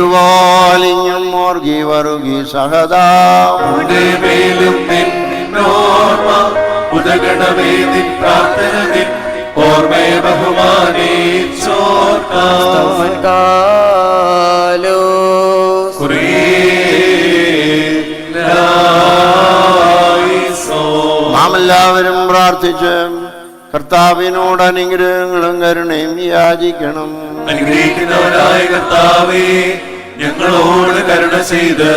തിരുവാലിഞ്ഞും മോർഗി വറുകി സഹദാ ഉടെ മേലും നിന്നോർമ്മ ഉദകണമേ നിൻ പ്രാർത്ഥന നിൻ ഓർമ്മയെ ബഹുമാനിച്ചോർക്കാം. കാലോ നാം എല്ലാവരും പ്രാർത്ഥിച്ച് കർത്താവിനോട് അനുഗ്രഹങ്ങളും കരുണയും യാചിക്കണം. അനുഗ്രഹിക്കുന്നവരായ കർത്താവേ ഞങ്ങളോട് കരുണ ചെയ്ത്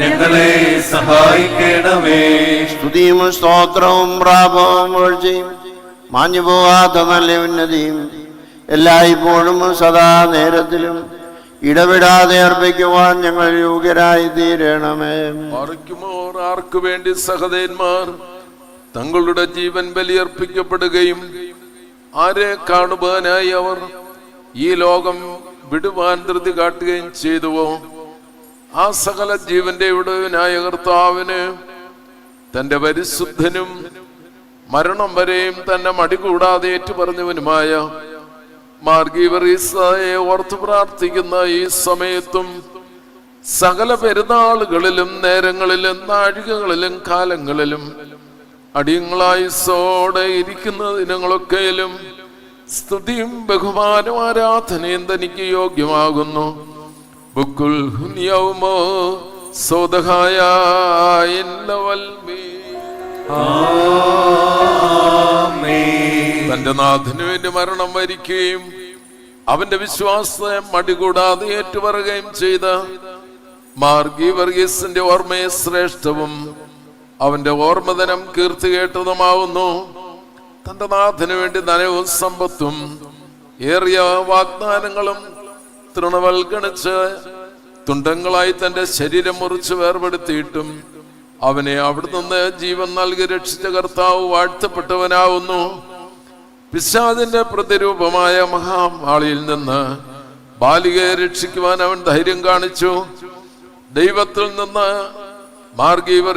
ഞങ്ങളെ സഹായിക്കണമേ. സ്തുതിയും സ്തോത്രവും പ്രാപവും വീഴ്ചയും മാഞ്ഞു പോവാത്ത നല്ല ഉന്നതിയും എല്ലായ്പ്പോഴും സദാ നേരത്തിലും ഇടവിടാതെ അർപ്പിക്കുവാൻ ഞങ്ങൾ യോഗ്യരായി തീരണമേ മറിക്കുമോർ ആർക്കു വേണ്ടി സഹദേന്മാർ തങ്ങളുടെ ജീവൻ ബലിയർപ്പിക്കപ്പെടുകയും ആരെ കാണുവാനായി അവർ ഈ ലോകം വിടുവാൻ ധൃതി കാട്ടുകയും ചെയ്തുവോ? ആ സകല ജീവന്റെ ഉടവിനായ കർത്താവിന് തന്റെ പരിശുദ്ധനും മരണം വരെയും തന്നെ മടികൂടാതെ ഏറ്റുപറഞ്ഞവനുമായ മാർഗീവറീസായെ ഓർത്ത് പ്രാർത്ഥിക്കുന്ന ഈ സമയത്തും സകല പെരുന്നാളുകളിലും നേരങ്ങളിലും നാഴികകളിലും കാലങ്ങളിലും അടിയങ്ങളായി സോടെ ഇരിക്കുന്ന ദിനങ്ങളൊക്കെയിലും സ്തുതിയും ബഹുമാനവും ആരാധനയും തനിക്ക് യോഗ്യമാകുന്നു. ബുക്കുൽ ഹുനിയവുമോ സോദഹായ തന്റെ നാഥനു വേണ്ടി മരണം വരിക്കുകയും അവന്റെ വിശ്വാസത്തെ മടികൂടാതെ ഏറ്റുപറയുകയും ചെയ്ത മാർഗി വർഗീസിന്റെ ഓർമ്മയെ ശ്രേഷ്ഠവും അവന്റെ ഓർമ്മതനം കീർത്തി കേട്ടതുമാവുന്നു. തന്റെ നാഥന് വേണ്ടി നനവും സമ്പത്തും ഏറിയ വാഗ്ദാനങ്ങളും തൃണവൽഗണിച്ച് തുണ്ടങ്ങളായി തന്റെ ശരീരം മുറിച്ച് വേർപെടുത്തിയിട്ടും അവനെ അവിടെ നിന്ന് ജീവൻ നൽകി രക്ഷിച്ച കർത്താവ് വാഴ്ത്തപ്പെട്ടവനാവുന്നു. പിശാദിന്റെ പ്രതിരൂപമായ മഹാമാളിയിൽ നിന്ന് ബാലികയെ രക്ഷിക്കുവാൻ അവൻ ധൈര്യം കാണിച്ചു. ദൈവത്തിൽ നിന്ന് മാർഗീവർ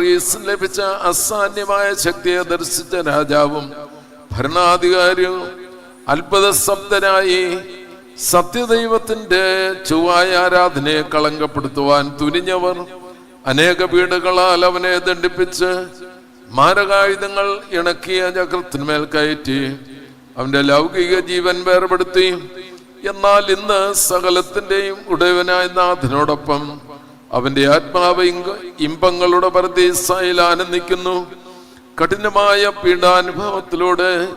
ലഭിച്ച അസാന്യമായ ശക്തിയെ ദർശിച്ച രാജാവും ഭരണാധികാരിയും അത്ഭുത ശബ്ദനായി സത്യദൈവത്തിന്റെ ചൊവ്വായ ആരാധനയെ കളങ്കപ്പെടുത്തുവാൻ തുനിഞ്ഞവർ അനേക വീടുകളാൽ അവനെ ദണ്ഡിപ്പിച്ച് മാരകായുധങ്ങൾ ഇണക്കിയ ചക്രത്തിന്മേൽ കയറ്റി അവന്റെ ലൗകിക ജീവൻ വേർപെടുത്തി. എന്നാൽ ഇന്ന് സകലത്തിന്റെയും ഉടയവനായ നാഥനോടൊപ്പം അവന്റെ ആത്മാവ് ഇമ്പങ്ങളുടെ പരദീസായിൽ ആനന്ദിക്കുന്നു. കഠിനമായ പീഡാനുഭവത്തിലൂടെ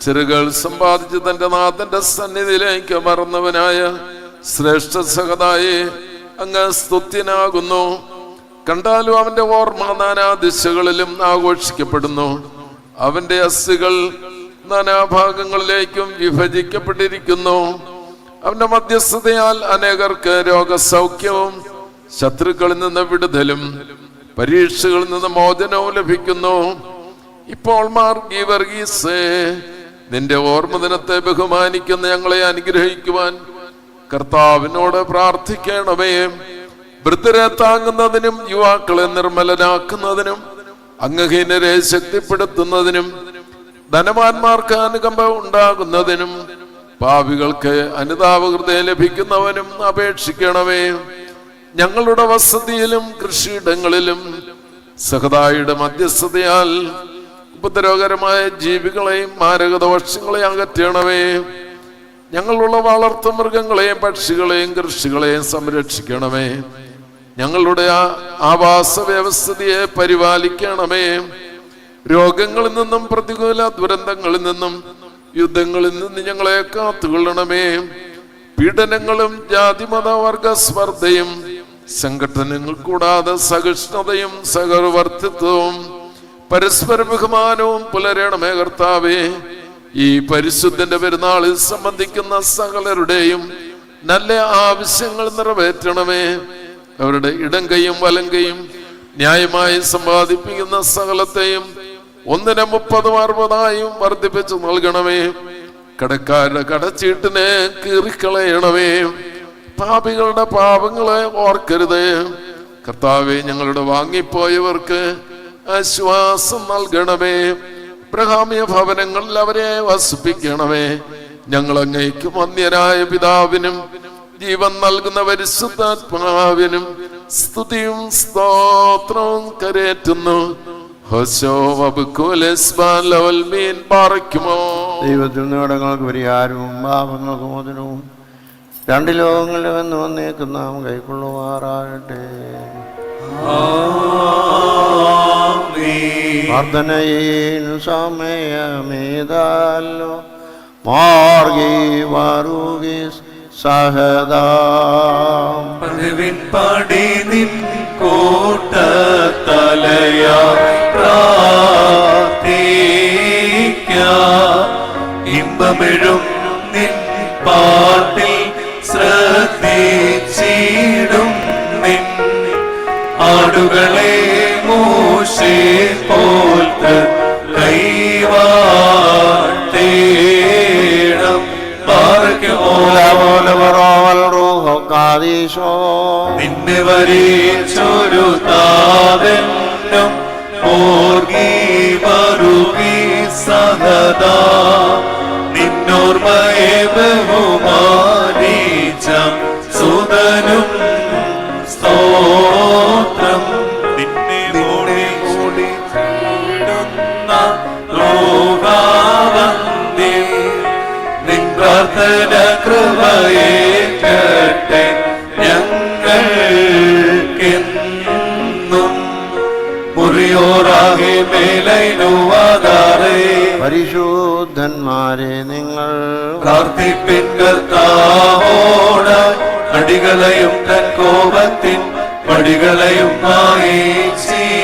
ചെറുകൾ സമ്പാദിച്ച് തന്റെ നാഥന്റെ സന്നിധിയിലേക്ക് മറന്നവനായ ശ്രേഷ്ഠ സഹതായെ അങ്ങ് സ്തുത്യനാകുന്നു. കണ്ടാലും അവന്റെ ഓർമ്മ നാനാ ദിശകളിലും ആഘോഷിക്കപ്പെടുന്നു. അവന്റെ അസ്ഥികൾ നാനാഭാഗങ്ങളിലേക്കും വിഭജിക്കപ്പെട്ടിരിക്കുന്നു. അവന്റെ മധ്യസ്ഥതയാൽ അനേകർക്ക് രോഗസൗഖ്യവും ശത്രുക്കളിൽ നിന്ന് വിടുതലും പരീക്ഷകളിൽ നിന്ന് മോചനവും ലഭിക്കുന്നു. ഇപ്പോൾ മാർഗി വർഗീസേ നിന്റെ ഓർമ്മ ദിനത്തെ ബഹുമാനിക്കുന്ന ഞങ്ങളെ അനുഗ്രഹിക്കുവാൻ കർത്താവിനോട് പ്രാർത്ഥിക്കണമേ. വൃദ്ധരെ താങ്ങുന്നതിനും യുവാക്കളെ നിർമ്മലനാക്കുന്നതിനും അംഗഹീനരെ ശക്തിപ്പെടുത്തുന്നതിനും ധനവാന്മാർക്ക് അനുകമ്പ ഉണ്ടാകുന്നതിനും പാവികൾക്ക് അനുതാപഹൃദയം ലഭിക്കുന്നവനും അപേക്ഷിക്കണമേ. ഞങ്ങളുടെ വസതിയിലും കൃഷിയിടങ്ങളിലും സഹതായുടെ മധ്യസ്ഥതയാൽ ഉപദ്രവകരമായ ജീവികളെയും മാരകദോഷങ്ങളെയും അകറ്റണമേ. ഞങ്ങളുള്ള വളർത്തു മൃഗങ്ങളെയും പക്ഷികളെയും കൃഷികളെയും സംരക്ഷിക്കണമേ. ഞങ്ങളുടെ ആ ആവാസ വ്യവസ്ഥയെ പരിപാലിക്കണമേ. രോഗങ്ങളിൽ നിന്നും പ്രതികൂല ദുരന്തങ്ങളിൽ നിന്നും യുദ്ധങ്ങളിൽ നിന്ന് ഞങ്ങളെ കാത്തുകൊള്ളണമേ. പീഡനങ്ങളും ജാതിമത വർഗ സ്പർദ്ധയും സംഘടനകൾ കൂടാതെ സഹിഷ്ണുതയും സഹവർത്തിത്വവും പരസ്പര ബഹുമാനവും പുലരണമേ കർത്താവേ. ഈ പരിശുദ്ധന്റെ പെരുന്നാളിൽ സംബന്ധിക്കുന്ന സകലരുടെയും നല്ല ആവശ്യങ്ങൾ നിറവേറ്റണമേ. അവരുടെ ഇടങ്കയും വലങ്കയും ന്യായമായി സമ്പാദിപ്പിക്കുന്ന സകലത്തെയും ഒന്നിനെ മുപ്പതും അറുപതായും വർദ്ധിപ്പിച്ചു നൽകണമേ. കടക്കാരുടെ കടച്ചീട്ടിനെ കീറിക്കളയണമേ. പാപികളുടെ പാപങ്ങളെ ഓർക്കരുത്. കർത്താവെ ഞങ്ങളുടെ വാങ്ങിപ്പോയവർക്ക് ആശ്വാസം നൽകണമേ. പ്രഹാമ്യ ഭവനങ്ങളിൽ അവരെ വസിപ്പിക്കണമേ. ഞങ്ങൾ അങ്ങേക്ക് മന്യനായ പിതാവിനും ജീവൻ നൽകുന്ന പരിശുദ്ധാത്മാവിനും സ്തുതിയും സ്തോത്രവും കരേറ്റുന്നു. ദൈവത്തിൽ നിന്നിടങ്ങൾക്ക് പരിഹാരവും പാപങ്ങൾക്ക് മോചനവും രണ്ട് ലോകങ്ങളിൽ വന്ന് വന്നേക്കും നാം കൈക്കൊള്ളുമാറാകട്ടെ. പ്രാർത്ഥനയിൽ സമയമേതല്ലോ മാർഗി വറുകി സഹദാം. പതിവിൻ പടി നിൻ കോട്ട തലയാ പ്രാർത്ഥിക്ക. ഇമ്പമിഴും നിൻ പാട്ടിൽ ശ്രദ്ധിച്ചിടും നിൻ ആടുകളെ മോശേ പോൽത്ത് പാർക്കുമോ കാദീശോ നിന്നെ വരേച്ചൊരു മറുകി സഹദാ പ്രാർത്ഥന കൃപയെ കേട്ടെ ഞങ്ങൾക്കെന്നും. മുറിയോറാകെ മേലൈനുവാകാറേ പരിശോധന്മാരെ നിങ്ങൾ പ്രാർത്ഥിപ്പിൻ കർത്താവോട് അടികളെയും തൻ കോപത്തിൻ പടികളെയും വായിച്ചിടാം.